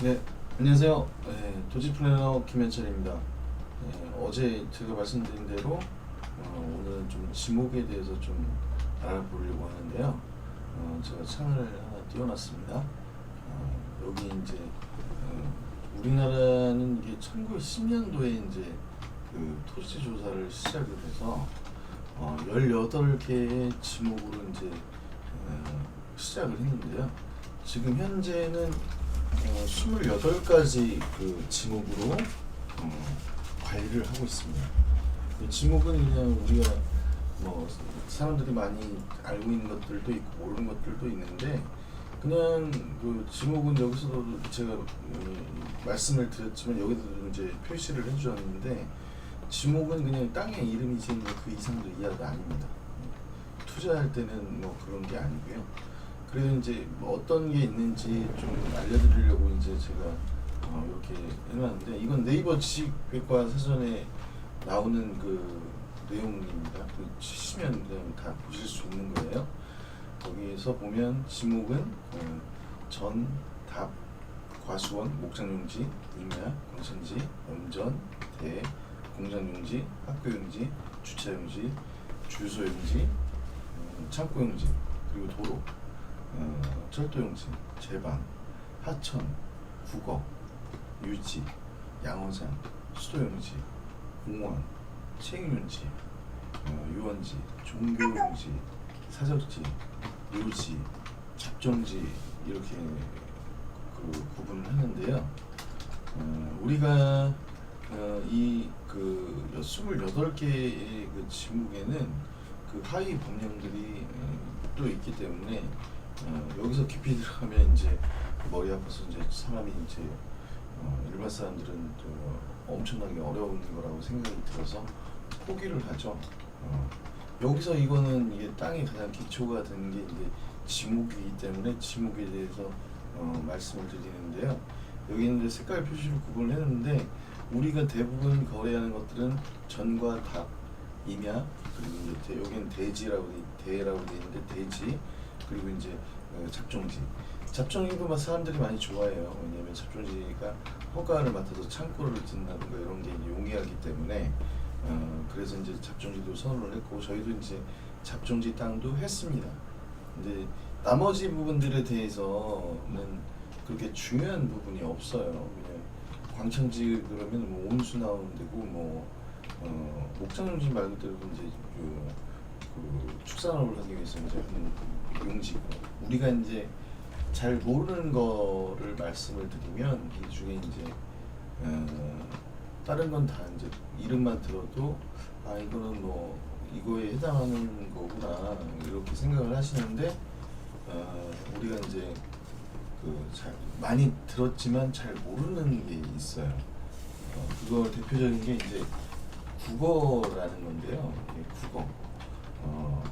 네, 안녕하세요. 네, 도지 플래너 김현철입니다. 네, 어제 제가 말씀드린 대로 어, 오늘은 좀 지목에 대해서 좀 알아보려고 하는데요. 어, 제가 창을 하나 띄워놨습니다. 어, 여기 이제 어, 우리나라는 이게 1910년도에 이제 그 토지 조사를 시작을 해서 어, 18개의 지목으로 이제 어, 시작을 했는데요. 지금 현재는 어, 28가지 그 지목으로 어, 관리를 하고 있습니다. 이 지목은 그냥 우리가 뭐 사람들이 많이 알고 있는 것들도 있고 모르는 것들도 있는데 그냥 그 지목은 여기서도 제가 음, 말씀을 드렸지만 여기도 이제 표시를 해주셨는데 지목은 그냥 땅의 이름이지 뭐그 이상도 이하가 아닙니다. 투자할 때는 뭐 그런 게 아니고요. 그래서 이제 뭐 어떤 게 있는지 좀 알려드리려고 이제 제가 어 이렇게 해놨는데 이건 네이버 지식백과 사전에 나오는 그 내용입니다. 그 치시면 그냥 다 보실 수 있는 거예요. 거기에서 보면 지목은 어, 전, 답, 과수원, 목장용지, 임야, 공천지, 염전, 대, 공장용지, 학교용지, 주차용지, 주소용지, 음, 창고용지, 그리고 도로, 어, 철도용지, 제방, 하천, 국어, 유지, 양어장, 수도용지, 공원, 체육용지, 어, 유원지, 종교용지, 사적지, 묘지, 잡종지 이렇게 그 구분을 하는데요. 어, 우리가 어, 이그 28개의 그 지목에는 그 하위 법령들이 어, 또 있기 때문에 어, 여기서 깊이 들어가면 이제 머리 아파서 이제 사람이 이제 어, 일반 사람들은 또 엄청나게 어려운 거라고 생각이 들어서 포기를 하죠. 어, 여기서 이거는 이게 땅이 가장 기초가 되는 게 이제 지목이기 때문에 지목에 대해서 어, 말씀을 드리는데요. 여기는 이제 색깔 표시로 구분을 했는데 우리가 대부분 거래하는 것들은 전과 답, 임야 그리고 이제 대, 여기는 대지라고 돼, 대라고 돼 있는데 대지 그리고 이제 어, 잡종지. 잡종지도 막 사람들이 많이 좋아해요. 왜냐하면 잡종지가 허가를 맡아서 창고를 짓는다든가 이런 게 용이하기 때문에 어, 그래서 이제 잡종지도 선언을 했고 저희도 이제 잡종지 땅도 했습니다. 근데 나머지 부분들에 대해서는 그렇게 중요한 부분이 없어요. 그냥 광창지 그러면 뭐 온수 나오는 데고 뭐 어, 목장용지 말 그대로 이제 그, 그 축산업을 하기 위해서 이제 하는 용지고 우리가 이제 잘 모르는 거를 말씀을 드리면 이 중에 이제 어, 다른 건 다 이제 이름만 들어도 아 이거는 뭐 이거에 해당하는 거구나 이렇게 생각을 하시는데 어, 우리가 이제 그 잘 많이 들었지만 잘 모르는 게 있어요. 어, 그거 대표적인 게 이제 국어라는 건데요. 이게 국어. 어,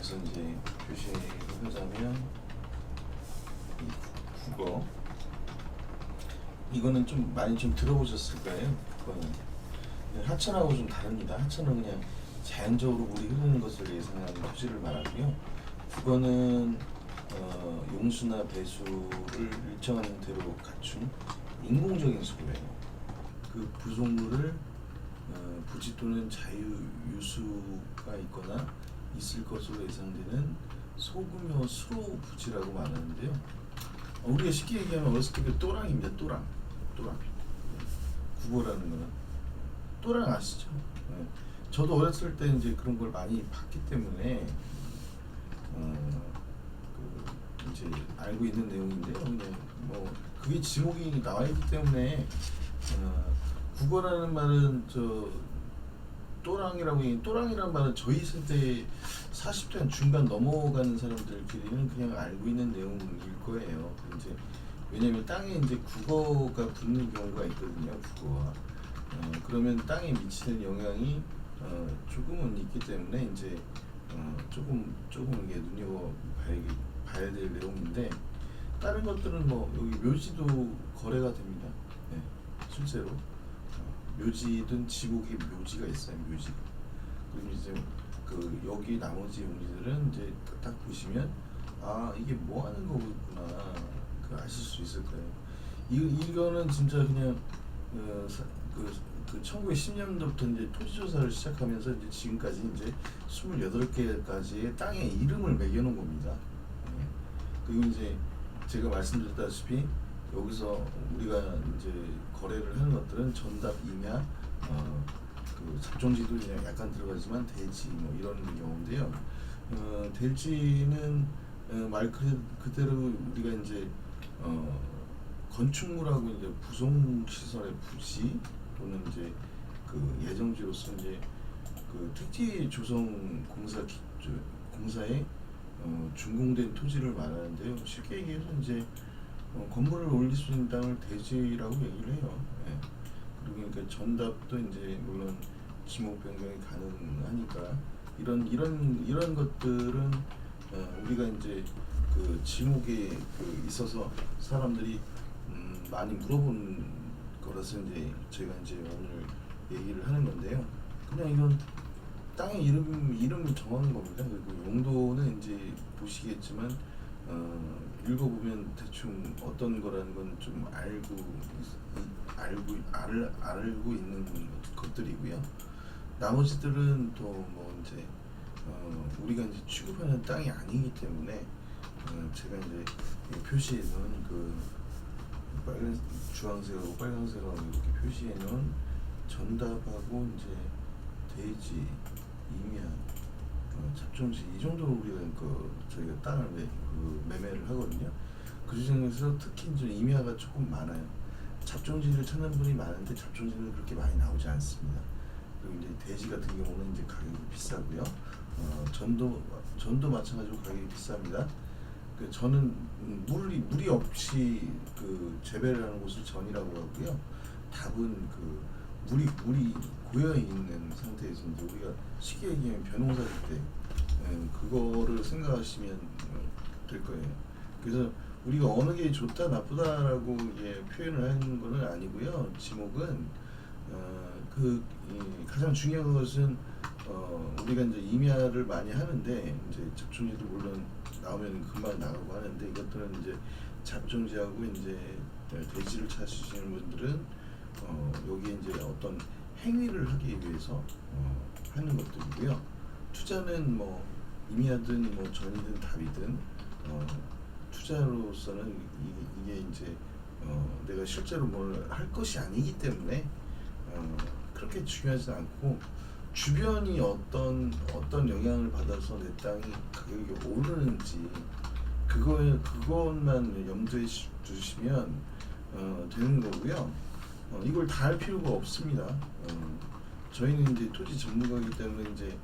여기서 이제 표시를 하자면 이 구- 국어. 이거는 좀 많이 좀 들어보셨을 거예요. 그거는 근데 하천하고 좀 다릅니다. 하천은 그냥 자연적으로 물이 흐르는 것을 예상하는 토지를 말하고요. 국어는 어, 용수나 배수를 일정한 형태로 갖춘 인공적인 수구예요. 그 부속물을 어, 부지 또는 자유 유수가 있거나 있을 것으로 예상되는 소금효 수로 부지라고 말하는데요. 어, 우리가 쉽게 얘기하면 어렸을 때그 또랑입니다. 또랑, 또랑. 국어라는 거는 또랑 아시죠? 네. 저도 어렸을 때 이제 그런 걸 많이 봤기 때문에 어, 그 이제 알고 있는 내용인데요. 그냥 뭐 그게 지목이 나와 있기 때문에 어, 국어라는 말은 저 또랑이라고 이 또랑이라는 말은 저희 세대 40대 한 중간 넘어가는 사람들끼리는 그냥 알고 있는 내용일 거예요. 이제 왜냐면 땅에 이제 국어가 붙는 경우가 있거든요. 국어와 어, 그러면 땅에 미치는 영향이 어, 조금은 있기 때문에 이제 어, 조금 조금 이게 눈여겨 봐야, 봐야 될 내용인데 다른 것들은 뭐 여기 묘지도 거래가 됩니다. 네, 실제로 어, 묘지든 지목이 묘지가 있어요. 묘지. 그리고 이제 그 여기 나머지 용지들은 이제 딱 보시면 아 이게 뭐 하는 거구나 그 아실 수 있을 거예요. 이 이거는 진짜 그냥 어, 사, 그, 그 1910년도부터 이제 토지 조사를 시작하면서 이제 지금까지 이제 28개까지의 땅에 이름을 매겨놓은 겁니다. 예. 그리고 이제 제가 말씀드렸다시피 여기서 우리가 이제 거래를 하는 것들은 전답, 임야, 어, 그 잡종지도 그냥 약간 들어가지만 대지 뭐 이런 경우인데요. 어, 대지는 어, 말 그, 그대로 우리가 이제 어, 건축물하고 이제 부속 시설의 부지 또는 이제 그 예정지로서 이제 그 택지 조성 공사 공사에 어, 준공된 토지를 말하는데요. 쉽게 얘기해서 이제 어, 건물을 올릴 수 있는 땅을 대지라고 얘기를 해요. 예. 그리고 그러니까 전답도 이제 물론 지목 변경이 가능하니까 이런 이런 이런 것들은 어, 우리가 이제 그 지목에 그 있어서 사람들이 음, 많이 물어본 거라서 이제 제가 이제 오늘 얘기를 하는 건데요. 그냥 이건 땅의 이름 이름을 정하는 겁니다. 그리고 용도는 이제 보시겠지만 어, 읽어보면 대충 어떤 거라는 건 좀 알고 있- 알고 알, 알고 있는 것들이고요. 나머지들은 또 뭐 이제 어, 우리가 이제 취급하는 땅이 아니기 때문에 어, 제가 이제 이 표시해 놓은 그 빨간 주황색하고 빨간색하고 이렇게 표시해 놓은 전답하고 이제 대지, 임야, 어, 잡종지 이 정도로 우리가 그 저희가 땅을 매, 그 매매를 하거든요. 그 중에서 특히 이제 임야가 조금 많아요. 잡종지를 찾는 분이 많은데 잡종지는 그렇게 많이 나오지 않습니다. 그리고 이제 돼지 같은 경우는 이제 가격이 비싸고요. 어, 전도 전도 마찬가지로 가격이 비쌉니다. 그 저는 음, 물이 물이 없이 그 재배를 하는 곳을 전이라고 하고요. 답은 그 물이 물이 고여 있는 상태에서 이제 우리가 쉽게 얘기하면 벼농사일 때 예, 그거를 생각하시면 어, 될 거예요. 그래서 우리가 어느 게 좋다 나쁘다라고 이제 표현을 하는 거는 아니고요. 지목은 어, 그 이, 가장 중요한 것은 어, 우리가 이제 임야를 많이 하는데 이제 잡종지도 물론 나오면 금방 나가고 하는데 이것들은 이제 잡종지하고 이제 돼지를 찾으시는 분들은 어, 여기에 이제 어떤 행위를 하기 위해서 어, 하는 것들이고요. 투자는 뭐 임야든 뭐 전이든 답이든 어, 투자로서는 이, 게 이제 어, 내가 실제로 뭘 할 것이 아니기 때문에 어, 그렇게 중요하지 않고 주변이 어떤 어떤 영향을 받아서 내 땅이 가격이 오르는지 그거에 그것만 염두에 시- 두시면 어, 되는 거고요. 어, 이걸 다 할 필요가 없습니다. 어, 저희는 이제 토지 전문가이기 때문에 이제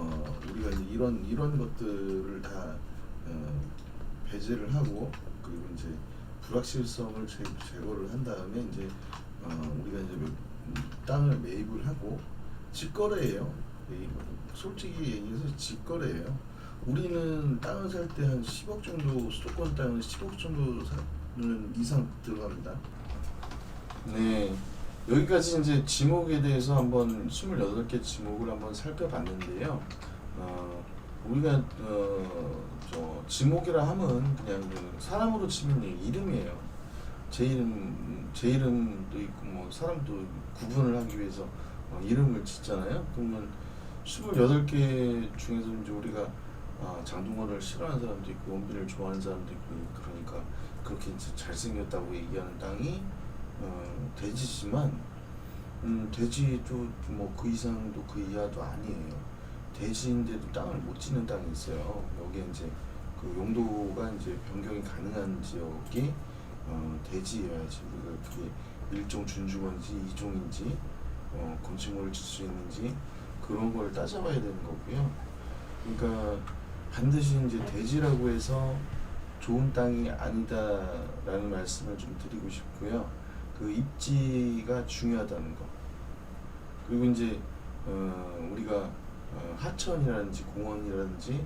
어, 우리가 이제 이런 이런 것들을 다 어, 배제를 하고 그리고 이제 불확실성을 제, 제거를 한 다음에 이제 어, 우리가 이제 매- 음, 땅을 매입을 하고 직거래예요. 이 솔직히 얘기해서 직거래예요. 우리는 땅을 살 때 한 10억 정도 수도권 땅은 10억 정도 사는 이상 들어갑니다. 네. 여기까지 이제 지목에 대해서 한번 28개 지목을 한번 살펴봤는데요. 어, 우리가 어, 저 지목이라 함은 그냥 그 사람으로 치면 이 이름이에요. 제 이름 제 이름도 있고 뭐 사람도 구분을 하기 위해서 어, 이름을 짓잖아요. 그러면 28개 중에서 이제 우리가 아, 장동건을 싫어하는 사람도 있고 원빈을 좋아하는 사람도 있고 그러니까 그렇게 이제 잘생겼다고 얘기하는 땅이 어, 돼지지만 음, 돼지도 뭐 그 이상도 그 이하도 아니에요. 돼지인데도 땅을 못 짓는 땅이 있어요. 여기에 이제 그 용도가 이제 변경이 가능한 지역이 어, 돼지여야지 우리가 그게 일종 준주건지 이종인지 어, 건축물을 짓을 수 있는지 그런 걸 따져봐야 되는 거고요. 그러니까 반드시 이제 돼지라고 해서 좋은 땅이 아니다라는 말씀을 좀 드리고 싶고요. 그 입지가 중요하다는 거. 그리고 이제 어, 우리가 어, 하천이라든지 공원이라든지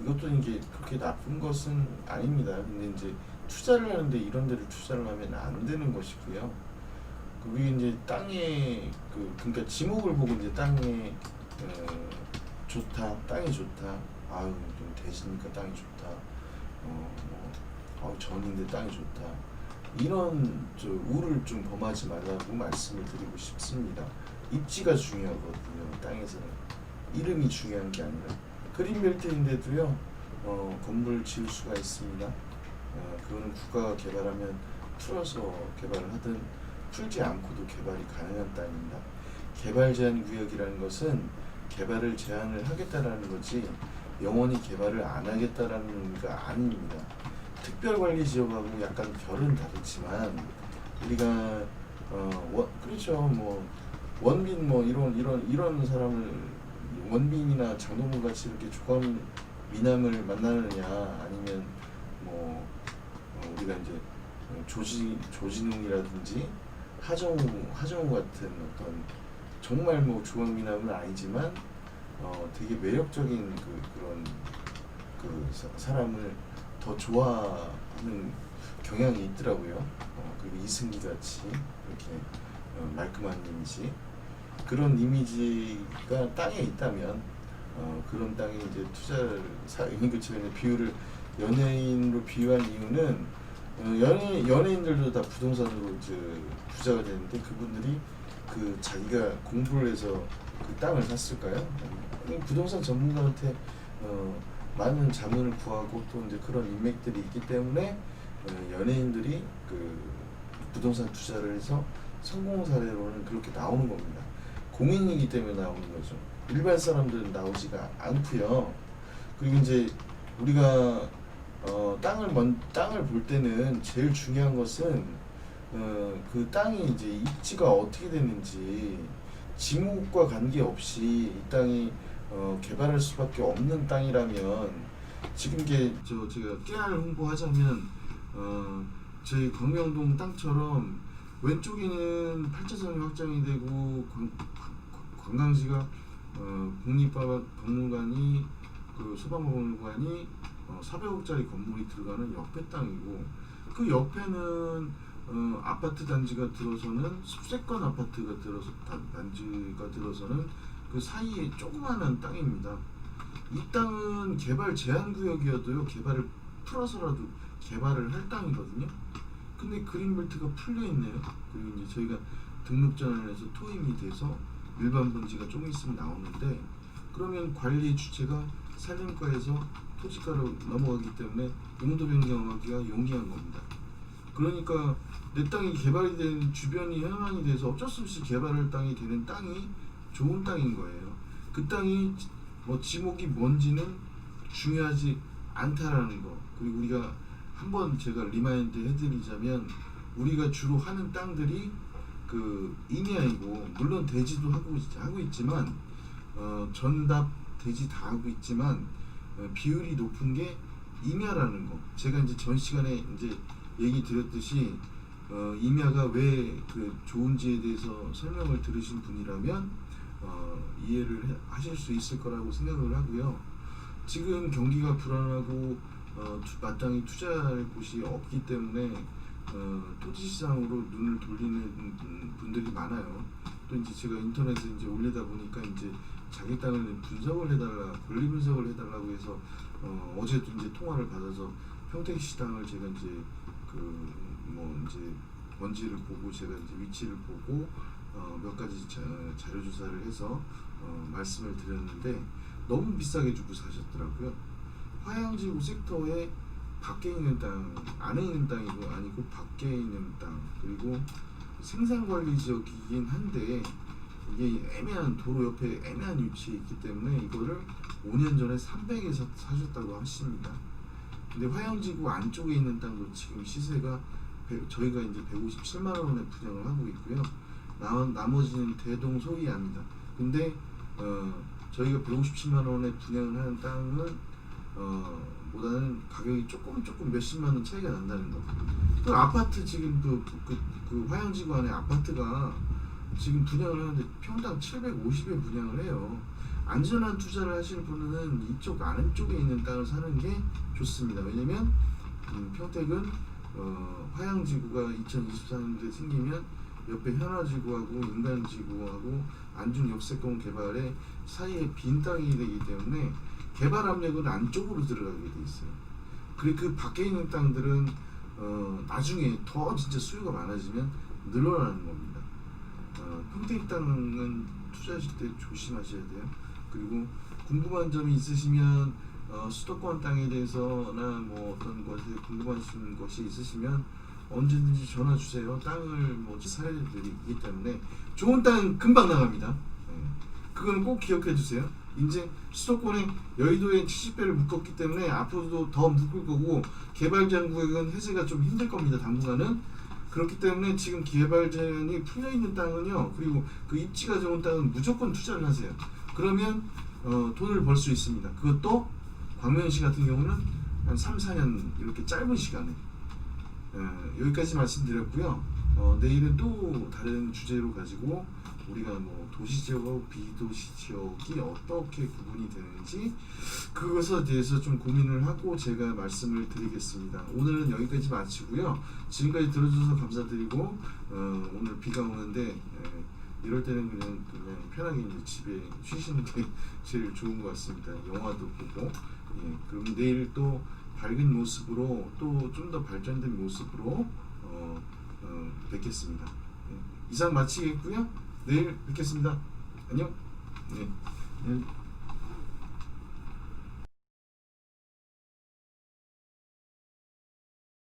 이것도 이게 그렇게 나쁜 것은 아닙니다. 근데 이제 투자를 하는데 이런 데를 투자를 하면 안 되는 것이고요. 그게 이제 땅에 그 그러니까 지목을 보고 이제 땅에 어, 좋다, 땅이 좋다. 아유 좀 되시니까 땅이 좋다. 어, 뭐, 아우 전인데 땅이 좋다. 이런 저 우를 좀 범하지 말라고 말씀을 드리고 싶습니다. 입지가 중요하거든요. 땅에서는 이름이 중요한 게 아니라 그린벨트인데도요 어, 건물 지을 수가 있습니다. 어, 그거는 국가가 개발하면 풀어서 개발을 하든 풀지 않고도 개발이 가능한 땅입니다. 개발 제한 구역이라는 것은 개발을 제한을 하겠다라는 거지 영원히 개발을 안 하겠다라는 거 아닙니다. 특별관리지역하고 약간 결은 다르지만 우리가 어 원, 그렇죠. 뭐 원빈 뭐 이런 이런 이런 사람을 원빈이나 장동건 같이 이렇게 조감 미남을 만나느냐 아니면 뭐 어, 우리가 이제 조지 조진웅이라든지 하정우 하정우 같은 어떤 정말 뭐 조각 미남은 아니지만 어 되게 매력적인 그 그런 그 사, 사람을 더 좋아하는 경향이 있더라고요. 어, 그리고 이승기 같이 이렇게 어, 말끔한 이미지 그런 이미지가 땅에 있다면 어, 그런 땅에 이제 투자를 사 그처럼 비율을 연예인으로 비유한 이유는 어, 연예 연예인들도 다 부동산으로 이제 부자가 되는데 그분들이 그 자기가 공부를 해서 그 땅을 샀을까요? 부동산 전문가한테 어, 많은 자문을 구하고 또 이제 그런 인맥들이 있기 때문에 어, 연예인들이 그 부동산 투자를 해서 성공 사례로는 그렇게 나오는 겁니다. 공인이기 때문에 나오는 거죠. 일반 사람들은 나오지가 않고요. 그리고 이제 우리가 어, 땅을 먼 땅을 볼 때는 제일 중요한 것은 어, 그 땅이 이제 입지가 어떻게 됐는지 지목과 관계없이 이 땅이 어, 개발할 수밖에 없는 땅이라면 지금 이게 저 제가 깨알 홍보하자면 어, 저희 광명동 땅처럼 왼쪽에는 8차선이 확장이 되고 관, 관광지가 어, 국립박물관이 그 소방박물관이 어, 400억짜리 건물이 들어가는 옆에 땅이고 그 옆에는 어, 아파트 단지가 들어서는 수색권 아파트가 들어서 단, 단지가 들어서는 그 사이에 조그마한 땅입니다. 이 땅은 개발 제한 구역이어도요 개발을 풀어서라도 개발을 할 땅이거든요. 근데 그린벨트가 풀려 있네요. 그리고 이제 저희가 등록전을 해서 토임이 돼서 일반 분지가 조금 있으면 나오는데 그러면 관리 주체가 산림과에서 토지가로 넘어가기 때문에 용도 변경하기가 용이한 겁니다. 그러니까 내 땅이 개발이 된 주변이 현황이 돼서 어쩔 수 없이 개발할 땅이 되는 땅이 좋은 땅인 거예요. 그 땅이 뭐 지목이 뭔지는 중요하지 않다라는 거. 그리고 우리가 한번 제가 리마인드 해드리자면 우리가 주로 하는 땅들이 그 인야이고 물론 대지도 하고 있- 하고 있지만 어, 전답 대지 다 하고 있지만 어, 비율이 높은 게 임야라는 거. 제가 이제 전 시간에 이제 얘기 드렸듯이 어, 임야가 왜 그 좋은지에 대해서 설명을 들으신 분이라면 어, 이해를 해- 하실 수 있을 거라고 생각을 하고요. 지금 경기가 불안하고 어, 투- 마땅히 투자할 곳이 없기 때문에 어, 토지 시장으로 눈을 돌리는 음, 분들이 많아요. 또 이제 제가 인터넷에 이제 올리다 보니까 이제 자기 땅을 분석을 해달라, 권리 분석을 해달라고 해서 어, 어제도 이제 통화를 받아서 평택시 땅을 제가 이제 그 뭐 이제 원지를 보고 제가 이제 위치를 보고 어, 몇 가지 자, 자료 조사를 해서 어, 말씀을 드렸는데 너무 비싸게 주고 사셨더라고요. 화양지구 섹터에 밖에 있는 땅, 안에 있는 땅이고 아니고 밖에 있는 땅 그리고 생산관리 지역이긴 한데 이게 애매한 도로 옆에 애매한 위치에 있기 때문에 이거를 5년 전에 300에 사, 사셨다고 하십니다. 근데 화양지구 안쪽에 있는 땅도 지금 시세가 백- 저희가 이제 157만 원에 분양을 하고 있고요. 나, 나머지는 대동 소이합니다. 근데 어, 저희가 157만 원에 분양을 하는 땅은 어, 보다는 가격이 조금 조금 몇십만 원 차이가 난다는 거. 그 아파트 지금 그, 그, 그 화양지구 안에 아파트가 지금 분양을 하는데 평당 750에 분양을 해요. 안전한 투자를 하시는 분은 이쪽 아래쪽에 있는 땅을 사는 게 좋습니다. 왜냐면 음, 평택은 어, 화양지구가 2024년도에 생기면 옆에 현화지구하고 인간지구하고 안중 역세권 개발에 사이에 빈 땅이 되기 때문에 개발 압력은 안쪽으로 들어가게 돼 있어요. 그리고 그 밖에 있는 땅들은 어, 나중에 더 진짜 수요가 많아지면 늘어나는 겁니다. 어, 평택 땅은 투자하실 때 조심하셔야 돼요. 그리고 궁금한 점이 있으시면 어, 수도권 땅에 대해서나 뭐 어떤 것에 궁금하신 것이 있으시면 언제든지 전화 주세요. 땅을 뭐 사례들이기 때문에 좋은 땅 금방 나갑니다. 예. 그거는 꼭 기억해 주세요. 이제 수도권에 여의도에 70배를 묶었기 때문에 앞으로도 더 묶을 거고 개발 제한 구역은 해제가 좀 힘들 겁니다. 당분간은 그렇기 때문에 지금 개발 제한이 풀려 있는 땅은요. 그리고 그 입지가 좋은 땅은 무조건 투자를 하세요. 그러면 어, 돈을 벌 수 있습니다. 그것도 광명시 같은 경우는 한 3, 4년 이렇게 짧은 시간에 에, 여기까지 말씀드렸고요. 어, 내일은 또 다른 주제로 가지고 우리가 뭐 도시 지역하고 비도시 지역이 어떻게 구분이 되는지 그것에 대해서 좀 고민을 하고 제가 말씀을 드리겠습니다. 오늘은 여기까지 마치고요. 지금까지 들어주셔서 감사드리고 어, 오늘 비가 오는데 에, 이럴 때는 그냥 그냥 편하게 이제 집에 쉬시는 게 제일 좋은 것 같습니다. 영화도 보고 예, 그럼 내일 또 밝은 모습으로 또 좀 더 발전된 모습으로 어, 어, 뵙겠습니다. 예, 이상 마치겠고요. 내일 뵙겠습니다. 안녕. 네. 네.